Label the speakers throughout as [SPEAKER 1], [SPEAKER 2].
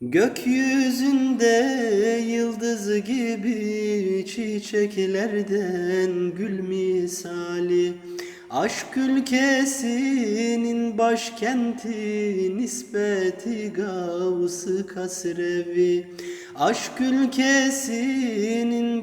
[SPEAKER 1] Gökyüzünde yıldız gibi çiçeklerden gül misali. Aşk ülkesinin başkenti nispeti Gavs-ı Kasrevi. Aşk ülkesinin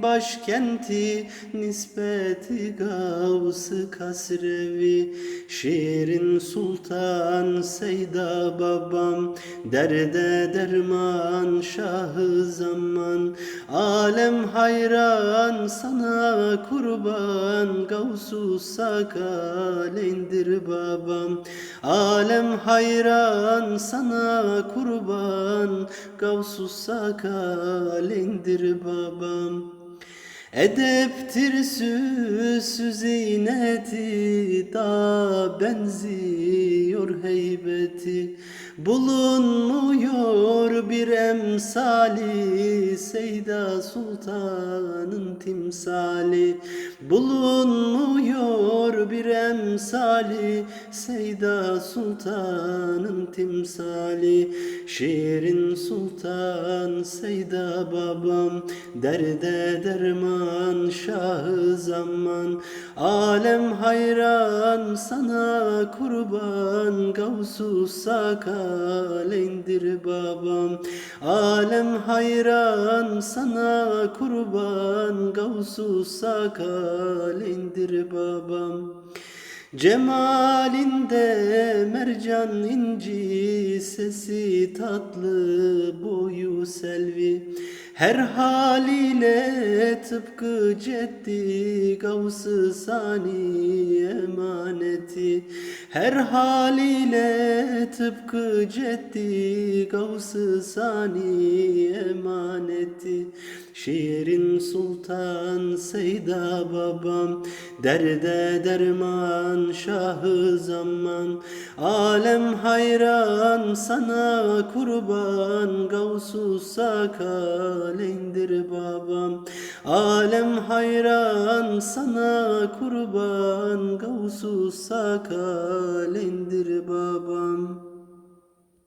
[SPEAKER 1] başkenti nispeti Gavs-ı Kasrevi. Şiirin sultan Seyda babam Derde derman şahı zaman Alem hayran sana kurban Gavsu sakal indir babam. Alem hayran sana kurban Gavsu sakal indir babam Edeptir süsü ziyneti da benziyor heybeti. Bulunmuyor bir emsali Seyda Sultan'ın timsali. Bulunmuyor bir emsali Seyda Sultan'ın timsali. Şiirin sultan Seyda babam Derde derman şahı zaman Alem hayran sana kurban Gavsu sakal indir babam. Alem hayran sana kurban Gavsu sakal indir babam Cemalinde mercan inci sesi tatlı boyu selvi. Her haliyle tıpkı ceddi gavs-ı sani emaneti. Her haliyle tıpkı ceddi gavs-ı sani emaneti Şiirin sultan Seyda babam Derde derman şahı zaman. Alem hayran sana kurban Gavsu sakal indir babam. Alem hayran sana kurban Gavsu sakal indir babam